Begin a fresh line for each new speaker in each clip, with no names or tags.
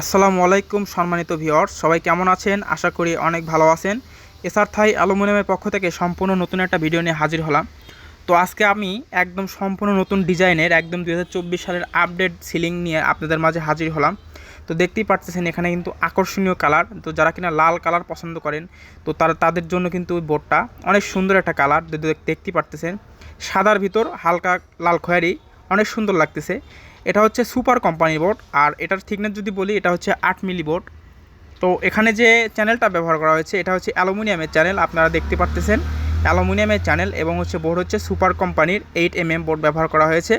আসসালামু আলাইকুম সম্মানিত ভিওর সবাই কেমন আছেন? আশা করি অনেক ভালো আছেন। এসআর থাই অ্যালুমিনিয়ামের পক্ষ থেকে সম্পূর্ণ নতুন একটা ভিডিও নিয়ে হাজির হলাম। তো আজকে আমি একদম সম্পূর্ণ নতুন ডিজাইনের একদম দু হাজার চব্বিশ সালের আপডেট সিলিং নিয়ে আপনাদের মাঝে হাজির হলাম। তো দেখতেই পারতেছেন এখানে কিন্তু আকর্ষণীয় কালার। তো যারা কিনা লাল কালার পছন্দ করেন, তো তারা তাদের জন্য কিন্তু বোর্ডটা অনেক সুন্দর একটা কালার। দেখতেই পারতেছেন, সাদার ভিতর হালকা লাল খয়েরি, অনেক সুন্দর লাগতেছে। এটা হচ্ছে সুপার কোম্পানির বোর্ড, আর এটার থিকনেস যদি বলি, এটা হচ্ছে আট মিলি বোর্ড। তো এখানে যে চ্যানেলটা ব্যবহার করা হয়েছে, এটা হচ্ছে অ্যালুমিনিয়ামের চ্যানেল আপনারা দেখতে পারতেছেন। অ্যালুমিনিয়ামের চ্যানেল এবং হচ্ছে বোর্ড হচ্ছে সুপার কোম্পানির এইট এম এম বোর্ড ব্যবহার করা হয়েছে।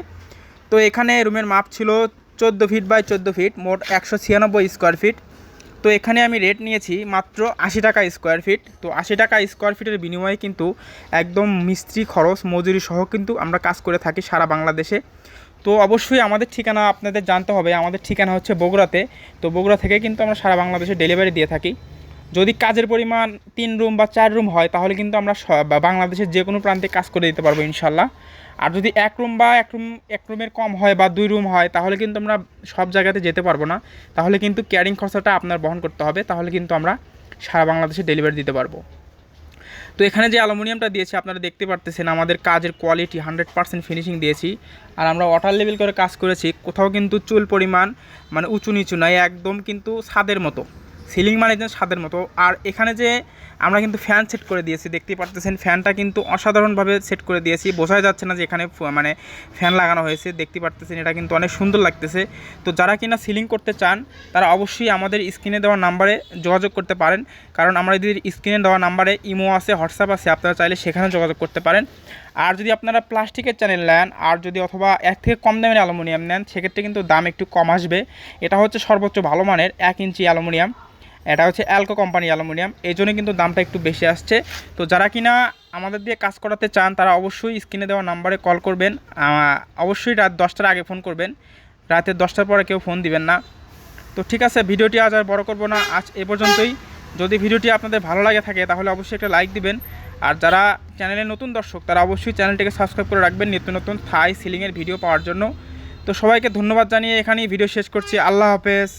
তো এখানে রুমের মাপ ছিল চোদ্দ ফিট বাই চোদ্দ ফিট মোট একশো ছিয়ানব্বই স্কোয়ার ফিট তো এখানে আমি রেট নিয়েছি মাত্র আশি টাকা স্কোয়ার ফিট তো আশি টাকা স্কোয়ার ফিটের বিনিময়ে কিন্তু একদম মিস্ত্রি খরচ, মজুরি সহ কিন্তু আমরা কাজ করে থাকি সারা বাংলাদেশে। তো অবশ্যই আমাদের ঠিকানা আপনাদের জানতে হবে। আমাদের ঠিকানা হচ্ছে বগুড়াতে। তো বগুড়া থেকে কিন্তু আমরা সারা বাংলাদেশে ডেলিভারি দিয়ে থাকি। যদি কাজের পরিমাণ তিন রুম বা চার রুম হয়, তাহলে কিন্তু আমরা বাংলাদেশের যে কোনো প্রান্তে কাজ করে দিতে পারব ইনশাল্লাহ আর যদি এক রুম বা এক রুম এক রুমের কম হয় বা দুই রুম হয়, তাহলে কিন্তু আমরা সব জায়গাতে যেতে পারব না। তাহলে কিন্তু ক্যারিং খরচাটা আপনার বহন করতে হবে। তাহলে কিন্তু আমরা সারা বাংলাদেশে ডেলিভারি দিতে পারব। তো এখানে যে অ্যালুমিনিয়ামটা দিয়েছি, আপনারা দেখতে পারতেছেন আমাদের কাজের কোয়ালিটি হান্ড্রেড পার্সেন্ট ফিনিশিং দিয়েছি। আর আমরা ওয়াটার লেভেল করে কাজ করেছি, কোথাও কিন্তু চুল পরিমাণ মানে উঁচু নিচু নয়, একদম কিন্তু ছাদের মতো। সিলিং মানে যেন ছাদের মতো। আর এখানে যে আমরা কিন্তু ফ্যান সেট করে দিয়েছি, দেখতেই পারতেছেন ফ্যানটা কিন্তু অসাধারণভাবে সেট করে দিয়েছি। বোঝাই যাচ্ছে না যে এখানে মানে ফ্যান লাগানো হয়েছে দেখতে পারতেছেন, এটা কিন্তু অনেক সুন্দর লাগতেছে। তো যারা কিনা সিলিং করতে চান, তারা অবশ্যই আমাদের স্ক্রিনে দেওয়া নাম্বারে যোগাযোগ করতে পারেন। কারণ আমরা যদি স্ক্রিনে দেওয়া নাম্বারে ইমো আছে, হোয়াটসঅ্যাপ আছে, আপনারা চাইলে সেখানে যোগাযোগ করতে পারেন। আর যদি আপনারা প্লাস্টিকের চ্যানেল নেন, আর যদি অথবা এক থেকে কম দামের অ্যালুমিনিয়াম নেন, সেক্ষেত্রে কিন্তু দাম একটু কম আসবে। এটা হচ্ছে সর্বোচ্চ ভালো মানের এক ইঞ্চি অ্যালুমিনিয়াম। এটা হচ্ছে অ্যালকো কোম্পানি অ্যালুমিনিয়াম এই জন্য কিন্তু দামটা একটু বেশি আসছে। তো যারা কিনা আমাদের দিয়ে কাজ করাতে চান, তারা অবশ্যই স্ক্রিনে দেওয়া নাম্বারে কল করবেন। অবশ্যই রাত দশটার আগে ফোন করবেন। রাতের দশটার পরে কেউ ফোন দিবেন না। তো ঠিক আছে, ভিডিওটি আজ আর বড় করব না। আজ এ পর্যন্তই। যদি ভিডিওটি আপনাদের ভালো লাগে থাকে, তাহলে অবশ্যই একটা লাইক দিবেন। আর যারা চ্যানেলে নতুন দর্শক, তারা অবশ্যই চ্যানেলটিকে সাবস্ক্রাইব করে রাখবেন নিত্য নতুন থাই সিলিংয়ের ভিডিও পাওয়ার জন্য। তো সবাইকে ধন্যবাদ জানিয়ে এখানেই ভিডিও শেষ করছি। আল্লাহ হাফেজ।